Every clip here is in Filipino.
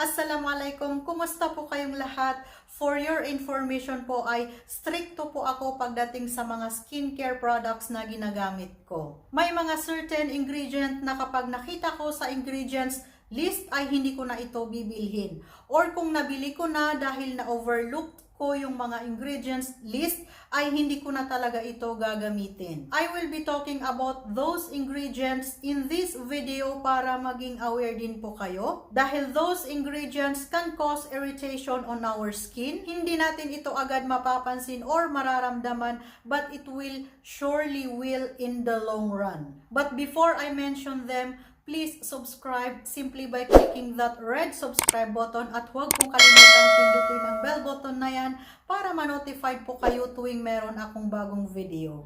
Assalamualaikum, kumusta po kayong lahat? For your information po ay stricto po ako pagdating sa mga skincare products na ginagamit ko. May mga certain ingredient na kapag nakita ko sa ingredients list ay hindi ko na ito bibilhin. Or kung nabili ko na dahil na overlooked ko yung mga ingredients list ay hindi ko na talaga ito gagamitin. I will be talking about those ingredients in this video para maging aware din po kayo. Dahil those ingredients can cause irritation on our skin. Hindi natin ito agad mapapansin or mararamdaman but it will surely will in the long run. But before I mention them, please subscribe simply by clicking that red subscribe button at huwag pong kalimutan pindutin ang bell button na yan para ma-notified po kayo tuwing meron akong bagong video.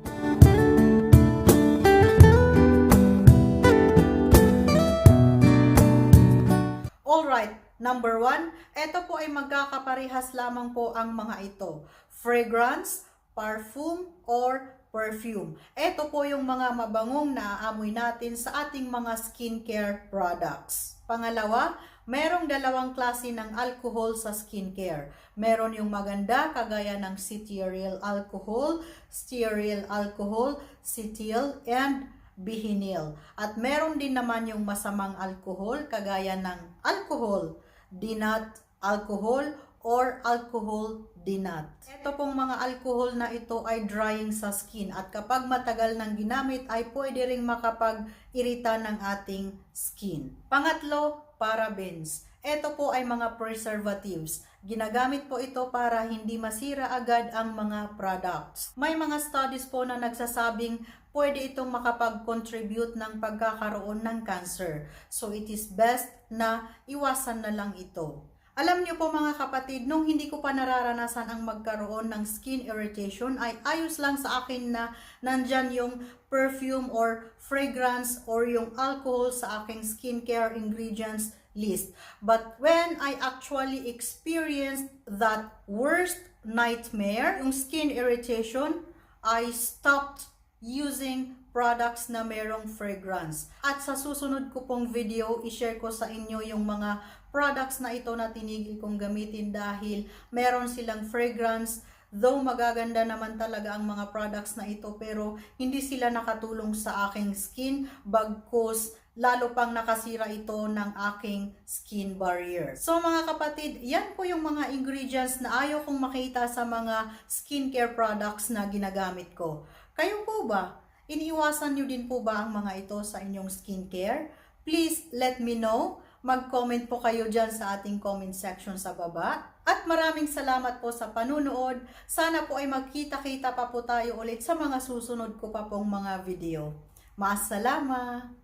Alright, number one, ito po ay magkakaparehas lamang po ang mga ito. Fragrance, perfume, or perfume. Ito po yung mga mabangong naaamoy natin sa ating mga skincare products. Pangalawa, merong dalawang klase ng alcohol sa skincare. Meron yung maganda kagaya ng cetyl alcohol, stearyl alcohol, cetyl, and bihinyl. At meron din naman yung masamang alcohol kagaya ng alcohol, dinat alcohol, or alcohol dinat. Ito pong mga alcohol na ito ay drying sa skin at kapag matagal nang ginamit ay pwede ring makapag-irita ng ating skin. Pangatlo, parabens. Ito po ay mga preservatives. Ginagamit po ito para hindi masira agad ang mga products. May mga studies po na nagsasabing pwede itong makapag-contribute ng pagkakaroon ng cancer. So it is best na iwasan na lang ito. Alam niyo po mga kapatid, nung hindi ko pa nararanasan ang magkaroon ng skin irritation, ay ayos lang sa akin na nandyan yung perfume or fragrance or yung alcohol sa aking skincare ingredients list. But when I actually experienced that worst nightmare, yung skin irritation, I stopped using products na merong fragrance. At sa susunod ko pong video, i-share ko sa inyo yung mga products na ito na tinigil kong gamitin dahil meron silang fragrance Though magaganda naman talaga ang mga products na ito pero hindi sila nakatulong sa aking skin bagkus lalo pang nakasira ito ng aking skin barrier. So mga kapatid, yan po yung mga ingredients na ayaw kong makita sa mga skincare products na ginagamit ko. Kayo po ba? Iniiwasan nyo din po ba ang mga ito sa inyong skincare? Please let me know. Mag-comment po kayo dyan sa ating comment section sa baba. At maraming salamat po sa panunood. Sana po ay magkita-kita pa po tayo ulit sa mga susunod ko pa pong mga video. Maasalama!